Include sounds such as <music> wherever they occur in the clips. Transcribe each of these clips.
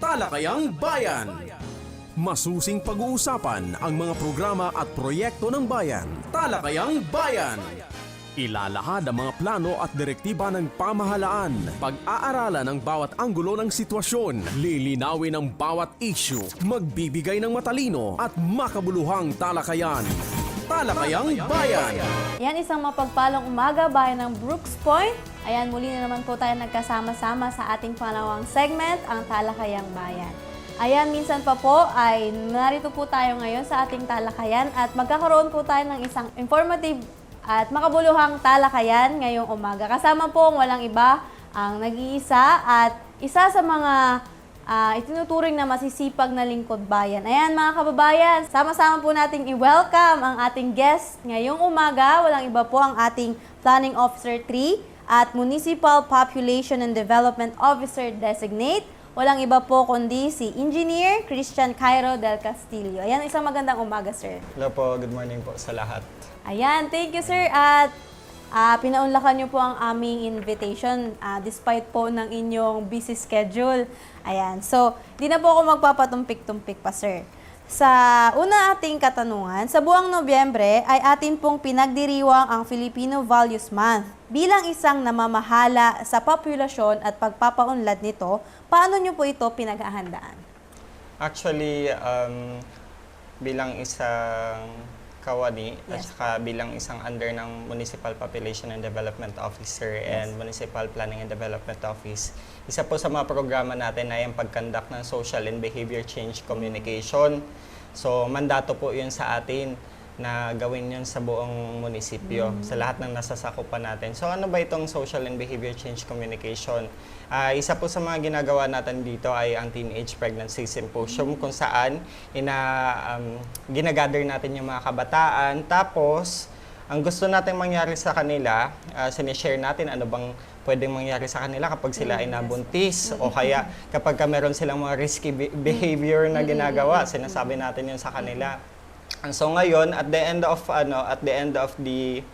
Talakayang Bayan. Masusing pag-uusapan ang mga programa at proyekto ng bayan. Talakayang Bayan. Ilalahad ang mga plano at direktiba ng pamahalaan. Pag-aaralan ang bawat anggulo ng sitwasyon. Lilinawin ang bawat issue. Magbibigay ng matalino at makabuluhang talakayan. Talakayang Bayan. Yan isang mapagpalang umaga bayan ng Brooks Point. Ayan, muli na naman po tayo nagkasama-sama sa ating pangalawang segment, ang Talakayang Bayan. Ayan, minsan pa po ay narito po tayo ngayon sa ating talakayan at magkakaroon po tayo ng isang informative at makabuluhang talakayan ngayong umaga. Kasama po ang walang iba ang nag-iisa at isa sa mga Ah, itinuturing na masisipag na lingkod bayan. Ayan mga kababayan, sama-sama po nating i-welcome ang ating guest ngayong umaga. Walang iba po ang ating Planning Officer 3 at Municipal Population and Development Officer Designate. Walang iba po kundi si Engineer Christian Cairo del Castillo. Ayan, isang magandang umaga, sir. Hello po, good morning po sa lahat. Ayan, thank you sir at ah, pinaunlakan niyo po ang aming invitation ah, despite po ng inyong busy schedule. Ayan, so di na po ako magpapatumpik-tumpik pa sir. Sa una ating katanungan, sa buwang Nobyembre ay atin pong pinagdiriwang ang Filipino Values Month. Bilang isang namamahala sa populasyon at pagpapaunlad nito, paano niyo po ito pinaghahandaan? Actually, um, bilang isang kawani at Yes. saka bilang isang under ng Municipal Population and Development Officer and Municipal Planning and Development Office, isa po sa mga programa natin ay ang pagkandak ng social and behavior change communication. So, mandato po yun sa atin na gawin yun sa buong munisipyo, sa lahat ng nasasakupan natin. So ano ba itong social and behavior change communication? Ah, isa po sa mga ginagawa natin dito ay ang Teenage Pregnancy Symposium kung saan ina, um, ginagather natin yung mga kabataan. Tapos, ang gusto natin mangyari sa kanila, uh, sinishare natin ano bang pwedeng mangyari sa kanila kapag sila ay nabuntis o kaya <laughs> kapag ka meron silang mga risky be- behavior na ginagawa, sinasabi natin yun sa kanila. And so ngayon at the end of ano at the end of the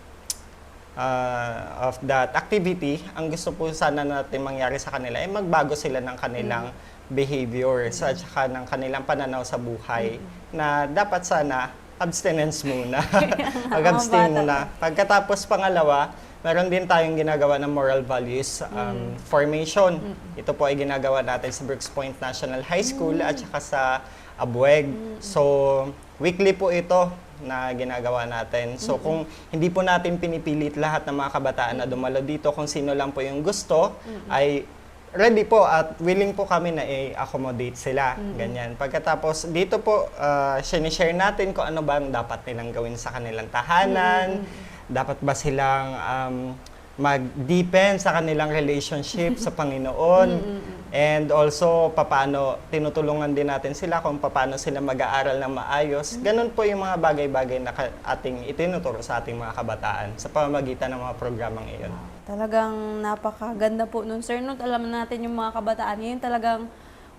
uh, of that activity, ang gusto po sana natin mangyari sa kanila ay magbago sila ng kanilang behavior sa at saka ng kanilang pananaw sa buhay na dapat sana abstinence muna. <laughs> Mag-abstain <laughs> muna. Pagkatapos pangalawa, meron din tayong ginagawa ng moral values um, formation. Ito po ay ginagawa natin sa Brooks Point National High School at saka sa Abueg. So, weekly po ito na ginagawa natin. So, kung hindi po natin pinipilit lahat ng mga kabataan na dumalo dito, kung sino lang po yung gusto, ay ready po at willing po kami na i-accommodate sila. Ganyan. Pagkatapos, dito po, uh, sinishare natin kung ano ba ang dapat nilang gawin sa kanilang tahanan. Dapat ba silang um, mag-deepen sa kanilang relationship sa Panginoon. And also, papaano tinutulungan din natin sila kung paano sila mag-aaral ng maayos. Ganun po yung mga bagay-bagay na ating itinuturo sa ating mga kabataan sa pamamagitan ng mga programang iyon. Talagang napakaganda po nun, sir. No, alam natin yung mga kabataan ngayon talagang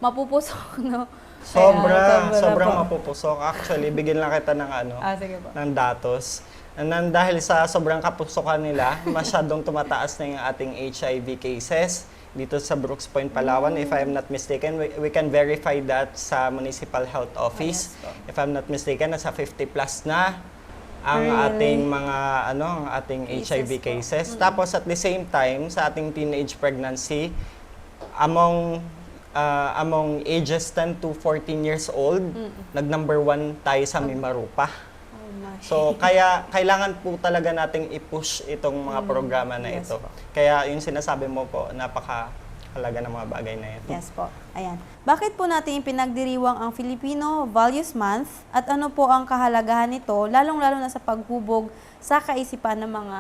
mapupusok, <laughs> no? Sobra, Kaya, sobrang po. mapupusok. Actually, bigyan lang kita ng ano, Ah, sige po. ng datos. And then, dahil sa sobrang kapusukan nila, <laughs> masyadong tumataas na yung ating HIV cases dito sa Brooks Point, Palawan. If I'm not mistaken, we, we can verify that sa Municipal Health Office. yes po. If I'm not mistaken, nasa 50 plus na ang Really? ating mga ano, ang ating Cases HIV po. cases. Tapos at the same time, sa ating teenage pregnancy, among uh, among ages 10 to 14 years old, nag-number one tayo sa Mimarupa. So, kaya kailangan po talaga nating i-push itong mga programa na yes ito. po. Kaya yung sinasabi mo po, napaka halaga ng mga bagay na ito. Yes po. Ayan. Bakit po natin pinagdiriwang ang Filipino Values Month at ano po ang kahalagahan nito, lalong-lalo na sa paghubog sa kaisipan ng mga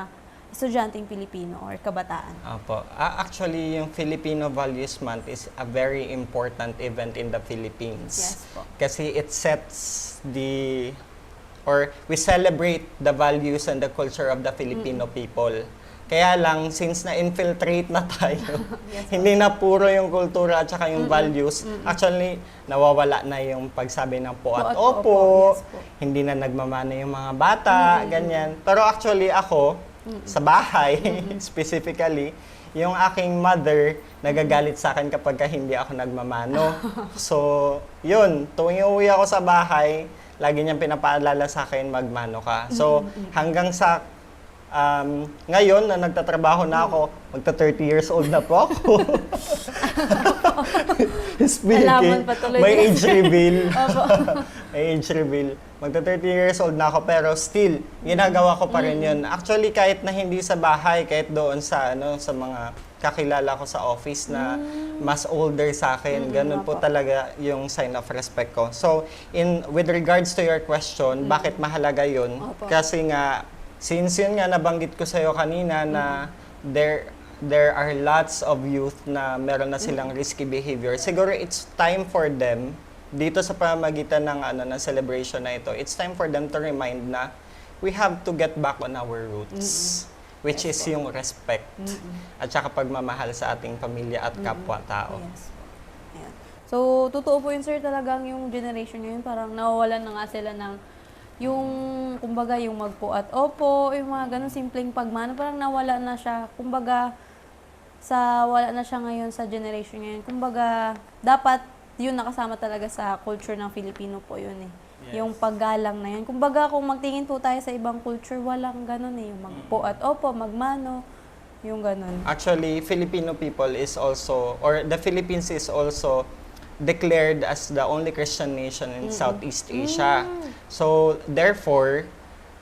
estudyanteng Pilipino or kabataan? Opo. Ah, actually, yung Filipino Values Month is a very important event in the Philippines. Yes po. Kasi it sets the or we celebrate the values and the culture of the Filipino people. Kaya lang, since na-infiltrate na tayo, <laughs> Yes, <laughs> hindi na puro yung kultura at saka yung values, actually, nawawala na yung pagsabi ng po at at opo, opo, yes po. hindi na nagmamana yung mga bata, ganyan. Pero actually ako, sa bahay <laughs> specifically, yung aking mother, nagagalit sa akin kapag ka hindi ako nagmamano. so, yun, tuwing uuwi ako sa bahay, lagi niyang pinapaalala sa akin, magmano ka. So, hanggang sa um, ngayon na nagtatrabaho na ako, magta 30 years old na po ako. Speaking, Alaman pa tuloy may age reveal. Opo. may age reveal. Magta 30 years old na ako pero still ginagawa ko pa rin 'yun. Actually kahit na hindi sa bahay, kahit doon sa ano sa mga kakilala ko sa office na mas older sa akin, ganun po talaga yung sign of respect ko. So, in with regards to your question, bakit mahalaga 'yun? Opo. Kasi nga since yun nga nabanggit ko sa iyo kanina na there there are lots of youth na meron na silang risky behavior. Siguro it's time for them dito sa pamamagitan ng ano ng celebration na ito. It's time for them to remind na we have to get back on our roots. Which is yung respect at saka pagmamahal sa ating pamilya at kapwa-tao. Yes. Ayan. So, totoo po yun, sir, talagang yung generation ngayon, parang nawawalan na nga sila ng yung, kumbaga, yung magpo at opo, yung mga ganun simpleng pagmano, parang nawala na siya. Kumbaga, sa wala na siya ngayon sa generation ngayon. Kumbaga, dapat yun nakasama talaga sa culture ng Filipino po yun eh. Yung paggalang na yun. Kumbaga, kung magtingin po tayo sa ibang culture, walang ganun eh. Yung magpo at opo, magmano, yung ganun. Actually, Filipino people is also, or the Philippines is also declared as the only Christian nation in Southeast Asia. So, therefore,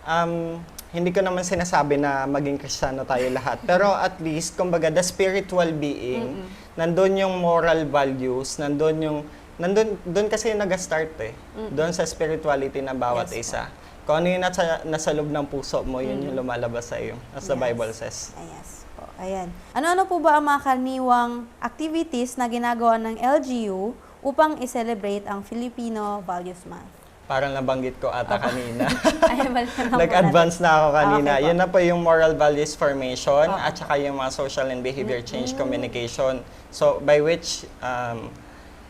um, hindi ko naman sinasabi na maging Kristiyano tayo lahat. <laughs> Pero at least, kumbaga, the spiritual being, nandun yung moral values, nandun yung, nandun, doon kasi yung nag-start eh. Doon sa spirituality ng bawat Yes po. isa. Kung ano yung nasa, nasa loob ng puso mo, yun yung lumalabas sa iyo, as the Yes. Bible says. Ah, Yes po. Ayan. Ano-ano po ba ang mga karaniwang activities na ginagawa ng LGU upang i-celebrate ang Filipino Values Month? Parang nabanggit ko ata kanina. <laughs> Ay, balik na po Nag-advance na ako kanina. Okay po. Yun na po yung moral values formation Oo. at saka yung mga social and behavior Mm-hmm. change communication. So, by which, um,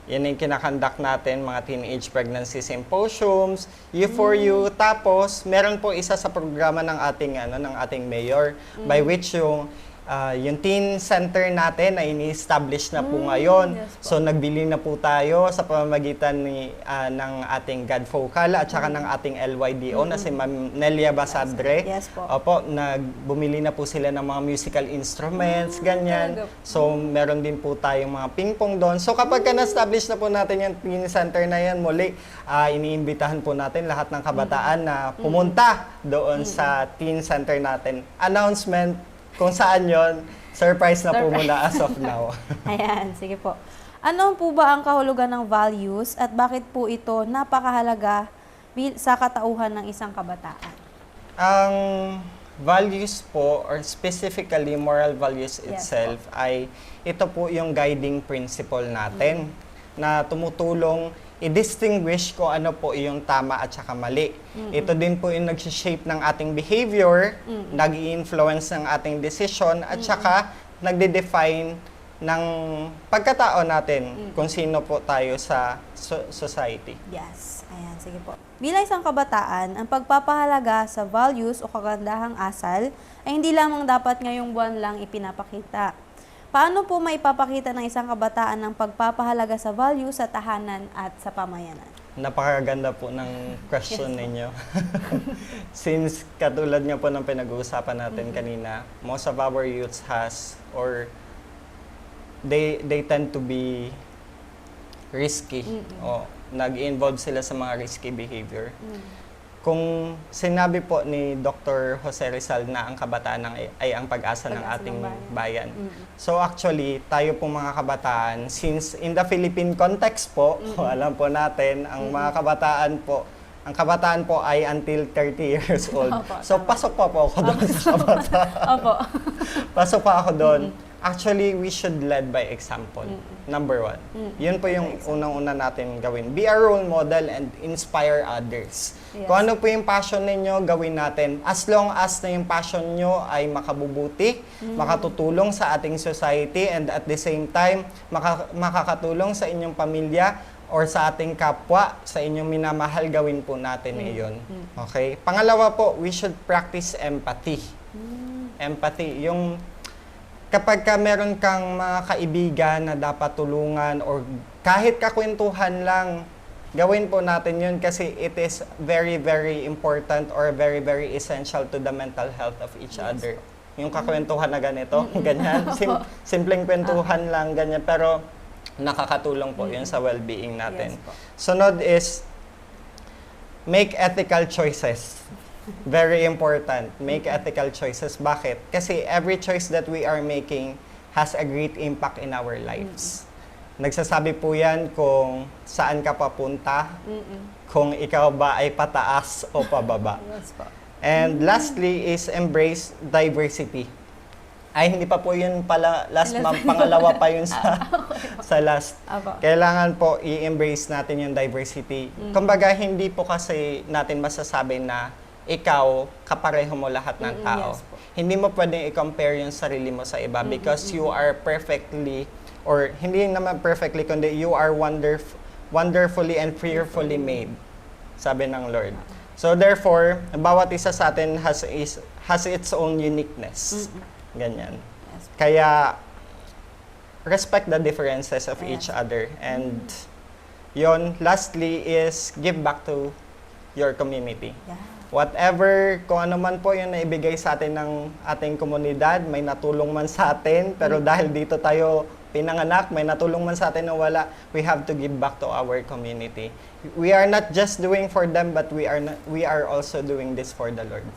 yun yung kinakandak natin, mga teenage pregnancy symposiums, you for you. Mm. Tapos, meron po isa sa programa ng ating, ano, ng ating mayor, by Mm. which yung ah, yung teen center natin ay ini-establish na po ngayon. Mm, yes po. So nagbili na po tayo sa pamamagitan ni ah, ng ating God Focal at saka ng ating LYDO na si Ma'am Nelia Basadre. Mm. Yes po. Opo, nagbumili na po sila ng mga musical instruments, ganyan. talaga po. So meron din po tayong mga ping-pong doon. So kapag ka na-establish na po natin yung teen center na yan, muli, ah, iniimbitahan po natin lahat ng kabataan na pumunta doon sa teen center natin. Announcement kung saan yon surprise na po Surprise. muna as of now. <laughs> Ayan, sige po. Ano po ba ang kahulugan ng values at bakit po ito napakahalaga bil- sa katauhan ng isang kabataan? Ang values po, or specifically moral values Yes itself, ay ito po yung guiding principle natin na tumutulong i-distinguish kung ano po yung tama at saka mali. Ito din po yung nag-shape ng ating behavior, nag influence ng ating decision, at saka nagde-define ng pagkatao natin kung sino po tayo sa so- society. Yes. Ayan, sige po. Bilang isang kabataan, ang pagpapahalaga sa values o kagandahang asal ay hindi lamang dapat ngayong buwan lang ipinapakita. Paano po maipapakita ng isang kabataan ang pagpapahalaga sa values sa tahanan at sa pamayanan? Napakaganda po ng question ninyo. <laughs> Since katulad nga po ng pinag-uusapan natin kanina, most of our youths has or they they tend to be risky. O nag-involve sila sa mga risky behavior. Kung sinabi po ni Dr. Jose Rizal na ang kabataan ng- ay ang pag-asa ng Pag-asa ng ating bayan. bayan. So actually, tayo po mga kabataan, since in the Philippine context po, alam po natin, ang mga kabataan po, ang kabataan po ay until 30 years old. Opo, so pasok pa po ako doon sa kabataan. <laughs> Opo. <laughs> pasok pa ako doon. Actually, we should lead by example. Number one. Yun po yung unang-una natin gawin. Be a role model and inspire others. Yes. Kung ano po yung passion ninyo, gawin natin. As long as na yung passion nyo ay makabubuti, makatutulong sa ating society, and at the same time, maka- makakatulong sa inyong pamilya or sa ating kapwa, sa inyong minamahal, gawin po natin iyon. Okay? Pangalawa po, we should practice empathy. Empathy. Yung kapag ka meron kang mga kaibigan na dapat tulungan or kahit kakwentuhan lang, gawin po natin yun kasi it is very, very important or very, very essential to the mental health of each other. Yung kakwentuhan na ganito, <laughs> ganyan. <laughs> Sim- simpleng kwentuhan lang, ganyan. Pero nakakatulong po yun sa well-being natin. Yes po. Sunod is make ethical choices. Very important. Make ethical choices. Bakit? Kasi every choice that we are making has a great impact in our lives. Nagsasabi po yan kung saan ka papunta, kung ikaw ba ay pataas o pababa. <laughs> Yes. And lastly is embrace diversity. Ay, hindi pa po yun pala last month, <laughs> pangalawa pa yun sa, sa last. Kailangan po i-embrace natin yung diversity. Kumbaga, hindi po kasi natin masasabi na ikaw, kapareho mo lahat ng Mm, tao. yes po. Hindi mo pwedeng i-compare yung sarili mo sa iba because you are perfectly, or hindi naman perfectly, kundi you are wonderf- wonderfully and fearfully made, sabi ng Lord. So therefore, bawat isa sa atin has, is, has its own uniqueness. Ganyan. Yes. Kaya, respect the differences of each other. And, yon lastly is give back to your community. Yeah. Whatever, kung ano man po yung naibigay sa atin ng ating komunidad, may natulong man sa atin, pero dahil dito tayo pinanganak, may natulong man sa atin na wala, we have to give back to our community. We are not just doing for them, but we are not, we are also doing this for the Lord.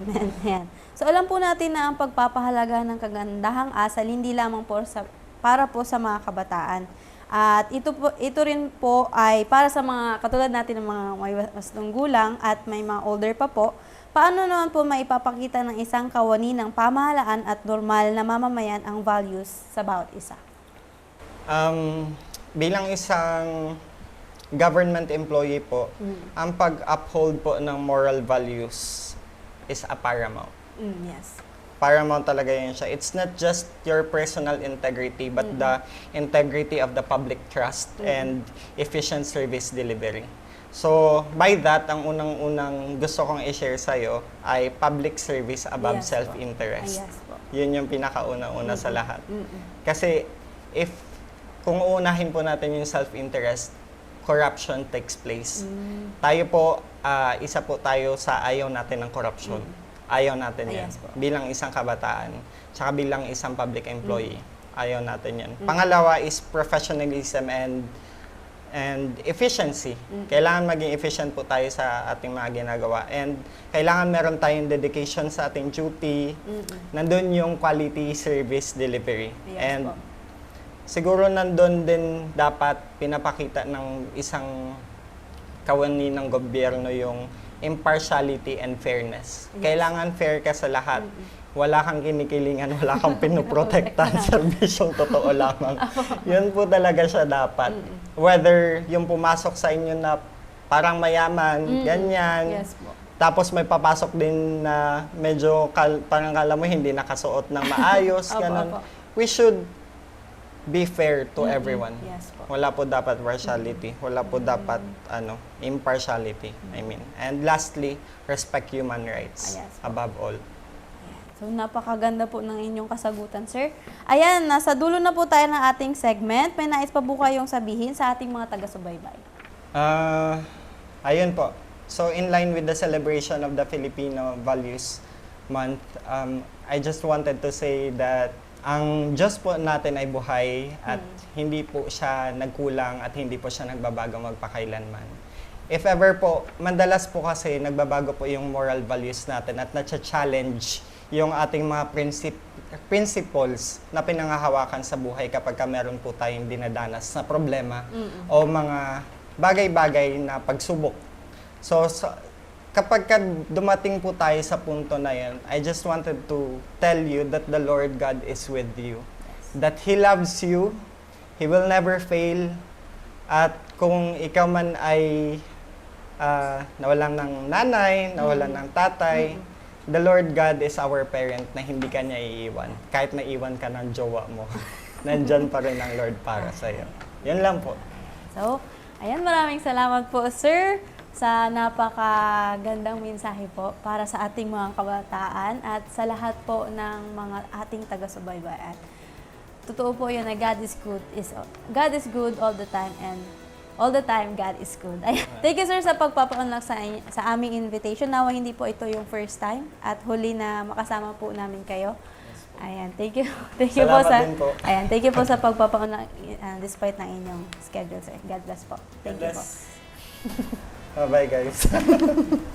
Amen. <laughs> Yan. So alam po natin na ang pagpapahalaga ng kagandahang asal hindi lamang po sa para po sa mga kabataan. At ito po ito rin po ay para sa mga katulad natin ng mga may wastong gulang at may mga older pa po. Paano naman po maipapakita ng isang kawani ng pamahalaan at normal na mamamayan ang values sa bawat isa? Um, bilang isang government employee po, ang pag-uphold po ng moral values is a paramount. Mm, yes. Paramount talaga yun siya. It's not just your personal integrity, but the integrity of the public trust and efficient service delivery. So, by that, ang unang-unang gusto kong i-share sa'yo ay public service above Yes self-interest. Ay, yes. Yun yung pinakauna-una sa lahat. Mm-mm. Kasi if kung uunahin po natin yung self-interest, corruption takes place. Mm. Tayo po, ah, isa po tayo sa ayaw natin ng corruption. Ayaw natin yan. yes po. Bilang isang kabataan, tsaka bilang isang public employee, Mm. ayaw natin yan. Pangalawa is professionalism and and efficiency. Mm. Kailangan maging efficient po tayo sa ating mga ginagawa. And kailangan meron tayong dedication sa ating duty. Mm-mm. Nandun yung quality service delivery. Yes and po. siguro nandun din dapat pinapakita ng isang kawani ng gobyerno yung impartiality and fairness. Yes. Kailangan fair ka sa lahat. Wala kang kinikilingan, wala kang pinoprotektahan, <laughs> serbisyong totoo lamang. <laughs> Yun po talaga siya dapat. Whether yung pumasok sa inyo na parang mayaman, Mm-mm. ganyan, Yes po. tapos may papasok din na medyo kal- parang kala mo hindi nakasuot ng maayos, <laughs> Opo, ganun. opo. We should be fair to Mm-mm. everyone. Yes po. Wala po dapat partiality. Wala po dapat ano, impartiality, I mean. And lastly, respect human rights Ah, yes po. above all. So, napakaganda po ng inyong kasagutan, sir. Ayan, nasa dulo na po tayo ng ating segment. May nais pa po kayong sabihin sa ating mga taga-subaybay. Ah, ayun po. So in line with the celebration of the Filipino Values Month, um, I just wanted to say that ang Diyos po natin ay buhay at hindi po siya nagkulang at hindi po siya nagbabago magpakailanman. If ever po, mandalas po kasi nagbabago po yung moral values natin at na-challenge yung ating mga princip- principles na pinangahawakan sa buhay kapag ka meron po tayong dinadanas na problema o mga bagay-bagay na pagsubok. So, sa- kapag ka dumating po tayo sa punto na yan, I just wanted to tell you that the Lord God is with you. That He loves you. He will never fail. At kung ikaw man ay ah, nawalan ng nanay, nawalan ng tatay, the Lord God is our parent na hindi ka niya iiwan. Kahit naiwan ka ng jowa mo, <laughs> nandyan pa rin ang Lord para sa'yo. Yun lang po. So, ayan, maraming salamat po, sir, sa napakagandang mensahe po para sa ating mga kabataan at sa lahat po ng mga ating taga-subaybayan. Totoo po yun na God is good is God is good all the time and all the time God is good. Ayan. Thank you sir sa pagpapaunlak sa, sa aming invitation. Nawa hindi po ito yung first time at huli na makasama po namin kayo. Ayan, thank you. <laughs> Thank you po Salamat sa din po. Ayan, thank you po sa pagpapaunlak uh, despite ng inyong schedule sir. God bless po. Thank you po. Bye-bye guys. <laughs>